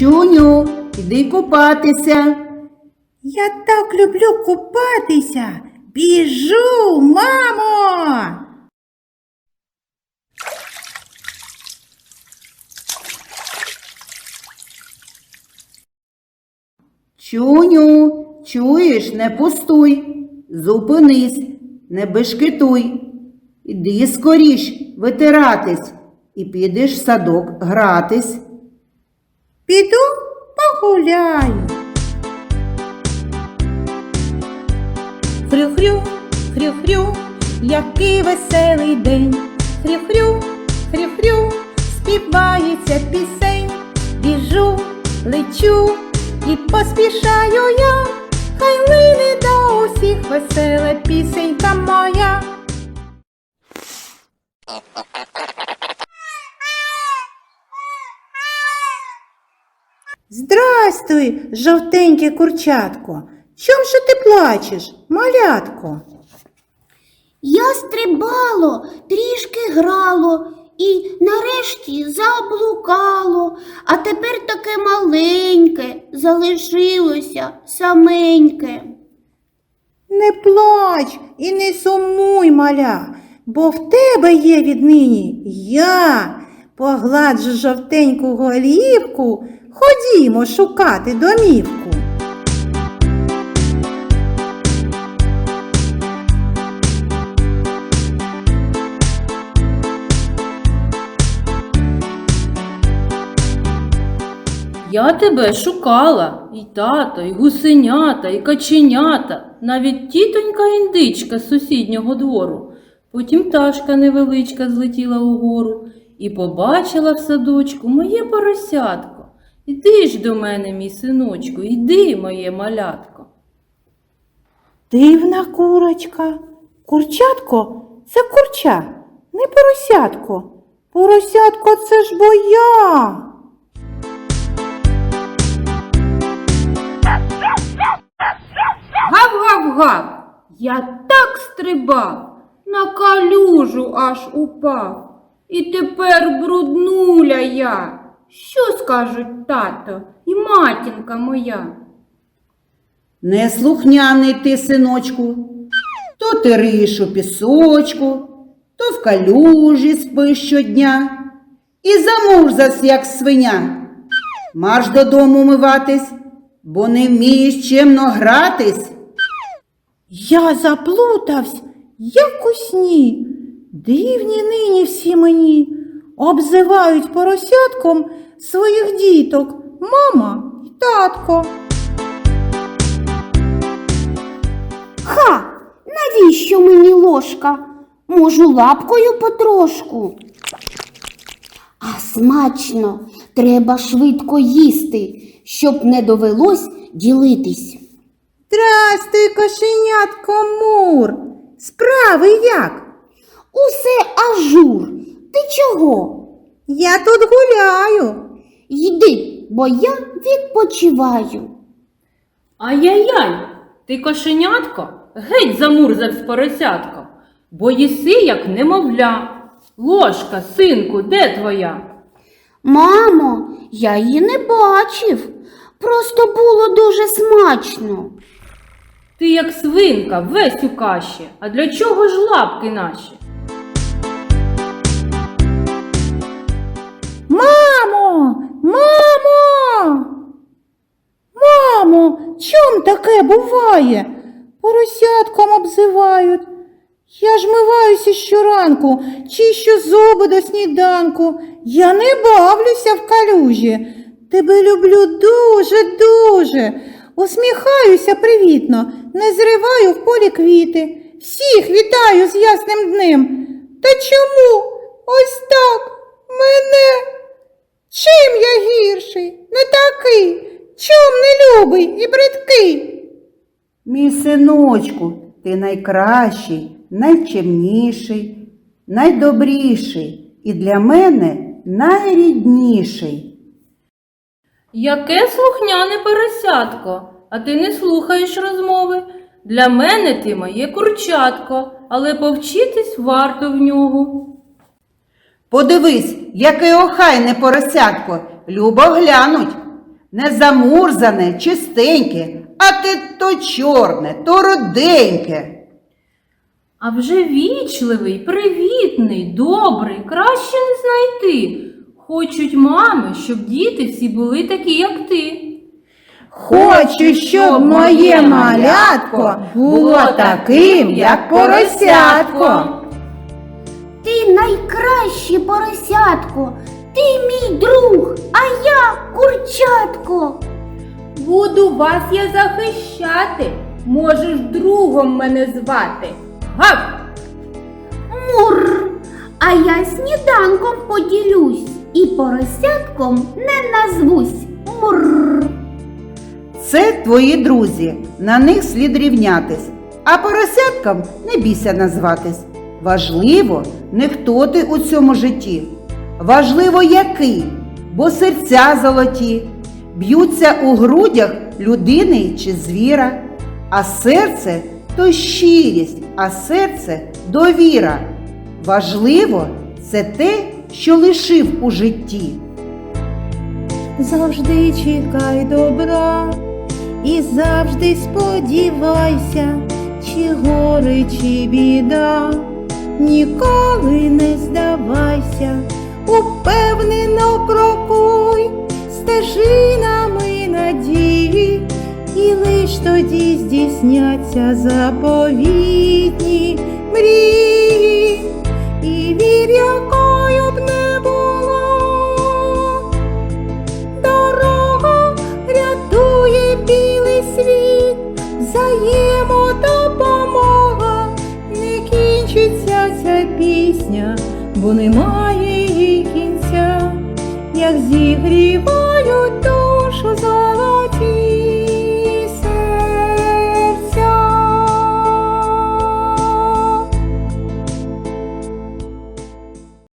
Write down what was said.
Качуню, іди купатися. Я так люблю купатися. Біжу, мамо. Чуню, чуєш, не пустуй, зупинись, не бешкетуй. Іди скоріш витиратись і підеш в садок гратись. Піду погуляю. Хрю-хрю, хрю-хрю, який веселий день. Хрю-хрю, хрю-хрю, співається пісень. Біжу, лечу і поспішаю я. Хай лине до усіх весела пісенька моя. Здрастуй, жовтеньке курчатко. Чом же ти плачеш, малятко? Я стрибало, трішки грало і нарешті заблукало, а тепер таке маленьке залишилося саменьке. Не плач і не сумуй, маля, бо в тебе є віднині я. Погладжу жовтеньку голівку, ходімо шукати домівку. Я тебе шукала, і тато, і гусенята, і каченята, навіть тітонька індичка з сусіднього двору. Потім пташка невеличка злетіла угору і побачила в садочку моє поросятко. Іди ж до мене, мій синочку, іди, моє малятко. Дивна курочка. Курчатко це курча, не поросятко. Поросятко це ж бо я. Гав-гав-гав, я так стрибав, на калюжу аж упав. І тепер бруднуля я. Що скажуть тато і матінка моя? Неслухняний ти, синочку, то ти риш у пісочку, то в калюжі спиш щодня і замурзась, як свиня. Марш додому миватись, бо не вмієш чимно гратись. Я заплутавсь, як у сні. Дивні нині всі мені обзивають поросятком своїх діток, мама і татко. Ха! Навіщо мені ложка? Можу лапкою потрошку. А смачно, треба швидко їсти, щоб не довелось ділитись. Здрастуй, кошенятко Мур. Справи як? Усе ажур. Ти чого? Я тут гуляю. Йди, бо я відпочиваю. Ай-яй-яй, ти кошенятко, геть замурзав з поросятком, бо їси, як немовля. Ложка, синку, де твоя? Мамо, я її не бачив. Просто було дуже смачно. Ти як свинка, весь у каші. А для чого ж лапки наші? Буває? Поросятком обзивають. Я ж миваюся щоранку, чищу зуби до сніданку. Я не бавлюся в калюжі. Тебе люблю дуже-дуже. Усміхаюся привітно, не зриваю в полі квіти. Всіх вітаю з ясним днем. Та чому ось так мене? Чим я гірший, не такий, чом не любий і бридкий? Мій синочку, ти найкращий, найчемніший, найдобріший і для мене найрідніший. Яке слухняне поросятко, а ти не слухаєш розмови. Для мене ти моє курчатко, але повчитись варто в нього. Подивись, яке охайне поросятко, любо глянуть. Не замурзане, чистеньке, а ти то чорне, то руденьке. А вже вічливий, привітний, добрий, краще не знайти. Хочуть мами, щоб діти всі були такі, як ти. Хочу, щоб моє малятко було таким, як поросятко. Ти найкраще поросятко, ти мій друг, а я курчатко. Буду вас я захищати. Можеш другом мене звати. Гав! Мур. А я сніданком поділюсь і поросятком не назвусь. Мур. Це твої друзі, на них слід рівнятись, а поросяткам не бійся назватись. Важливо, не хто ти у цьому житті. Важливо, який, бо серця золоті, б'ються у грудях людини чи звіра, а серце то щирість, а серце довіра. Важливо це те, що лишив у житті. Завжди чекай добра і завжди сподівайся, чи горе, чи біда, ніколи не здавайся, упевнено крокуй стежинами надії, і лиш тоді здійсняться заповітні мрії, і вір, якою б не було. Дорога рятує білий світ, взаємодопомога, не кінчиться ця пісня, бо немає її кінця, як зігріва